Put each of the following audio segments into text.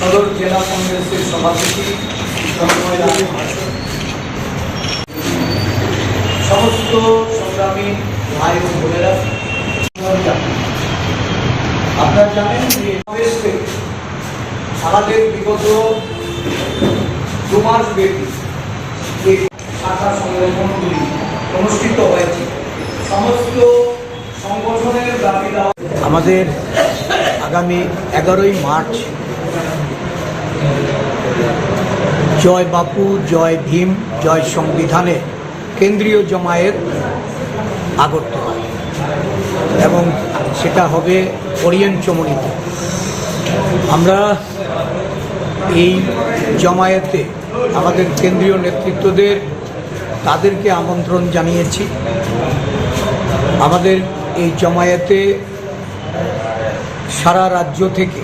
সদর জেলা কংগ্রেসের সভাপতি। সমস্ত সংগ্রামী ভাই ও বোনেরা আপনারা জানেন যে সমাবেশ থেকে আমাদের বিগত দু মাস ব্যাপী যে শাখা সংগঠনগুলি অনুষ্ঠিত হয়েছে সমস্ত সংগঠনের দাবি আমাদের আগামী এগারোই মার্চ জয় বাপু, জয় ভীম, জয় সংবিধানে কেন্দ্রীয় জমায়েত আগরতলা এবং সেটা হবে ওরিয়েন্ট চমনিতে। আমরা এই জমায়েতে আমাদের কেন্দ্রীয় নেতৃত্বদের তাদেরকে আমন্ত্রণ জানিয়েছি। আমাদের এই জমায়েতে সারা রাজ্য থেকে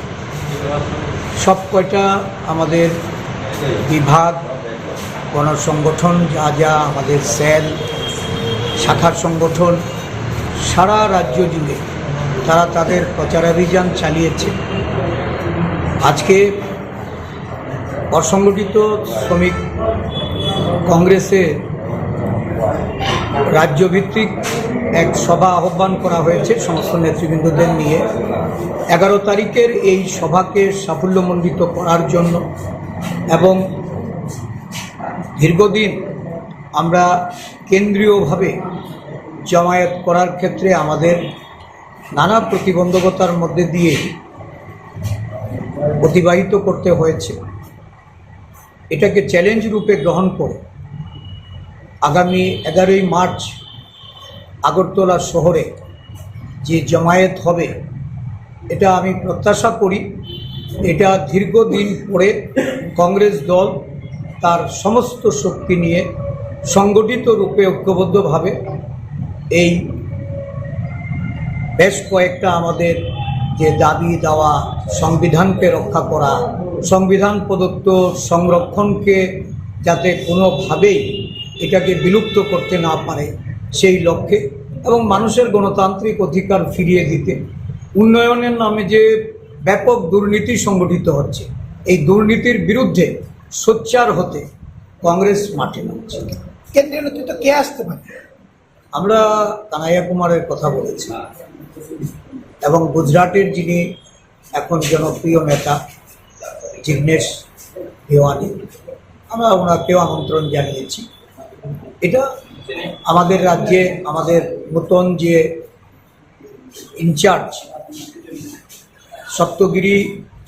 সব কয়টা আমাদের বিভাগ গণসংগঠন যা যা আমাদের সেল, শাখার সংগঠন, সারা রাজ্য জুড়ে তারা তাদের প্রচারাভিযান চালিয়েছে। আজকে অসংগঠিত শ্রমিক কংগ্রেসে রাজ্যভিত্তিক এক সভা আহ্বান করা হয়েছে সমস্ত নেতৃবৃন্দদের নিয়ে। এগারো তারিখের এই সভাকে সাফল্যমণ্ডিত করার জন্য এবং দীর্ঘদিন আমরা কেন্দ্রীয়ভাবে জমায়েত করার ক্ষেত্রে আমাদের নানা প্রতিবন্ধকতার মধ্যে দিয়ে অতিবাহিত করতে হয়েছে। এটাকে চ্যালেঞ্জ রূপে গ্রহণ করে আগামী এগারোই মার্চ আগরতলা শহরে যে জমায়েত হবে, এটা আমি প্রত্যাশা করি। এটা দীর্ঘদিন পরে কংগ্রেস দল তার সমস্ত শক্তি নিয়ে সংগঠিত রূপে ঐক্যবদ্ধভাবে এই বেশ কয়েকটা আমাদের যে দাবি দেওয়া সংবিধানকে রক্ষা করা, সংবিধান প্রদত্ত সংরক্ষণকে যাতে কোনোভাবেই এটাকে বিলুপ্ত করতে না পারে সেই লক্ষ্যে এবং মানুষের গণতান্ত্রিক অধিকার ফিরিয়ে দিতে, উন্নয়নের নামে যে ব্যাপক দুর্নীতি সংগঠিত হচ্ছে। এই দুর্নীতির বিরুদ্ধে সোচ্চার হতে কংগ্রেস মাঠে নামছে। কেন্দ্রীয় নেতৃত্ব কে আসতে পারে? আমরা কানাইয়া কুমারের কথা বলেছি। এবং গুজরাটের যিনি এখন জনপ্রিয় নেতা জিগ্নেশ ভিওয়ানি আমরা ওনাকেও আমন্ত্রণ জানিয়েছি। এটা আমাদের রাজ্যে আমাদের নতুন যে ইনচার্জ সপ্তগিরি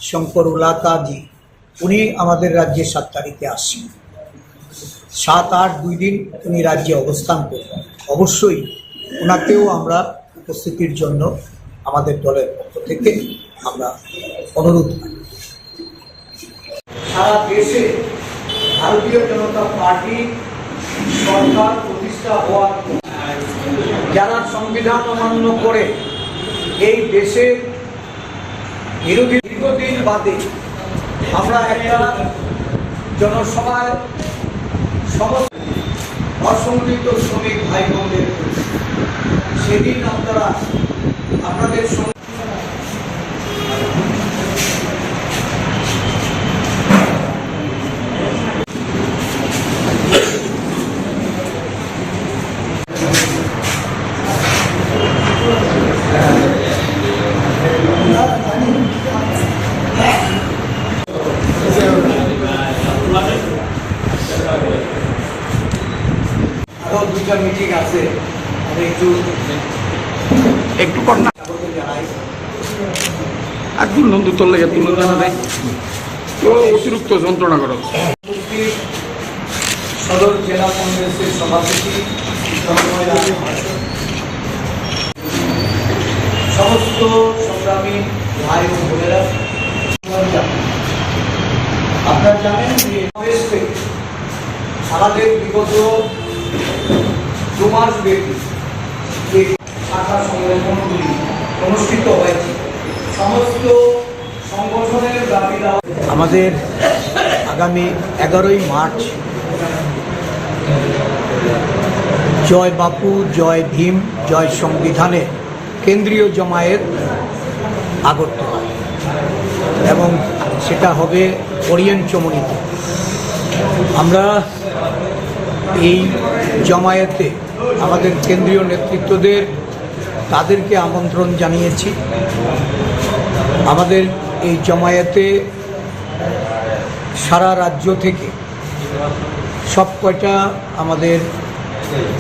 শঙ্কর উলাকাজি উনি আমাদের রাজ্যে সাত তারিখে আসছেন। সাত আট দুই দিন উনি রাজ্যে অবস্থান করবেন। অবশ্যই ওনাকেও আমরা উপস্থিতির জন্য আমাদের দলের পক্ষ থেকে আমরা অনুরোধ করি। সারা দেশে ভারতীয় জনতা পার্টি সরকার প্রতিষ্ঠা হওয়ার যারা সংবিধান অমান্য করে এই দেশের বিরোধী দীর্ঘদিন বাদে আমরা একটা জনসভায় সমস্ত অসংগঠিত শ্রমিক ভাই বোনদের সেদিন আপনারা আপনাদের সঙ্গে আরও দুইটা মিটিং আছে আমি একটু একটু কর না স্বাগত জানাই নন্দু তোর তুলে জানা তো অতিরিক্ত যন্ত্রণা করো। সমস্ত সংগ্রামী ভাই বোনেরা, আপনারা জানেন যে সমাবেশ থেকে বিগত দু মাস ব্যাপী শাখা সংগঠনগুলি অনুষ্ঠিত হয়েছে। সমস্ত সংগঠনের দাবি আমাদের আগামী এগারোই মার্চ, জয় বাপু, জয় ভীম, জয় সংবিধানে কেন্দ্রীয় জমায়েত আগরতলা এবং সেটা হবে ওরিয়েন্ট চমনিতে। আমরা এই জমায়েতে আমাদের কেন্দ্রীয় নেতৃত্বদের তাদেরকে আমন্ত্রণ জানিয়েছি। আমাদের এই জমায়েতে সারা রাজ্য থেকে সব কয়টা আমাদের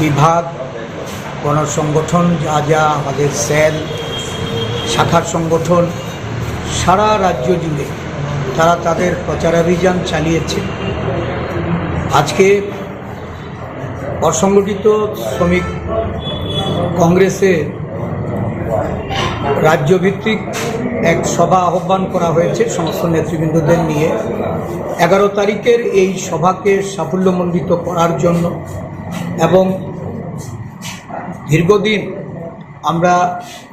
বিভাগ, গণসংগঠন, যা যা আমাদের সেল, শাখার সংগঠন, সারা রাজ্য জুড়ে তারা তাদের প্রচারাভিযান চালিয়েছে। আজকে অসংগঠিত শ্রমিক কংগ্রেসে রাজ্যভিত্তিক এক সভা আহ্বান করা হয়েছে সমস্ত নেতৃবৃন্দদের নিয়ে। এগারো তারিখের এই সভাকে সাফল্যমণ্ডিত করার জন্য এবং দীর্ঘদিন আমরা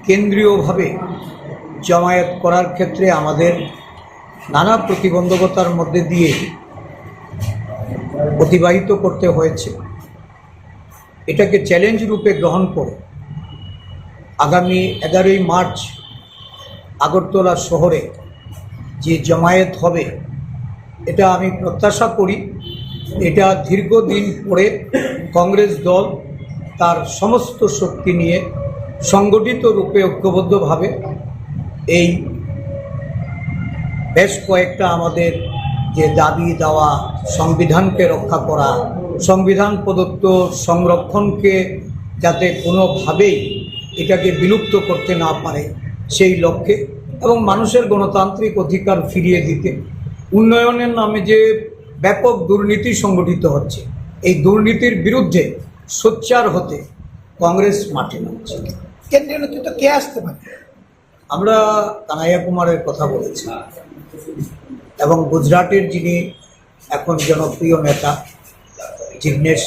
কেন্দ্রীয়ভাবে জমায়েত করার ক্ষেত্রে আমাদের নানা প্রতিবন্ধকতার মধ্যে দিয়ে অতিবাহিত করতে হয়েছে। এটাকে চ্যালেঞ্জ রূপে গ্রহণ করে আগামী এগারোই মার্চ আগরতলা শহরে যে জমায়েত হবে, এটা আমি প্রত্যাশা করি। এটা দীর্ঘদিন পরে কংগ্রেস দল তার সমস্ত শক্তি নিয়ে সংগঠিত রূপে ঐক্যবদ্ধভাবে এই বেশ কয়েকটা আমাদের যে দাবি দেওয়া সংবিধানকে রক্ষা করা, সংবিধান প্রদত্ত সংরক্ষণকে যাতে কোনোভাবেই এটাকে বিলুপ্ত করতে না পারে সেই লক্ষ্যে এবং মানুষের গণতান্ত্রিক অধিকার ফিরিয়ে দিতে। উন্নয়নের নামে যে ব্যাপক দুর্নীতি সংগঠিত হচ্ছে এই দুর্নীতির বিরুদ্ধে সোচ্চার হতে কংগ্রেস মাঠে নামছে। কেন্দ্রীয় নেতৃত্ব কে আসতে পারে? আমরা কানাইয়া কুমারের কথা বলেছি এবং গুজরাটের যিনি এখন জনপ্রিয় নেতা জিগ্নেশ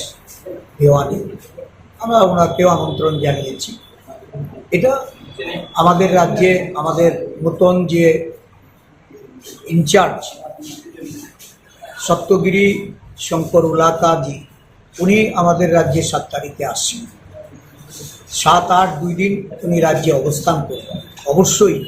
দেওয়ানি আমরা ওনাকেও আমন্ত্রণ জানিয়েছি। এটা আমাদের রাজ্যে, আমাদের নতুন যে ইনচার্জ সপ্তগিরি শঙ্কর উলাকাজি উনি আমাদের রাজ্যে সাত তারিখে আসছেন। সাত আট দুই দিন উনি রাজ্যে অবস্থান করবেন। অবশ্যই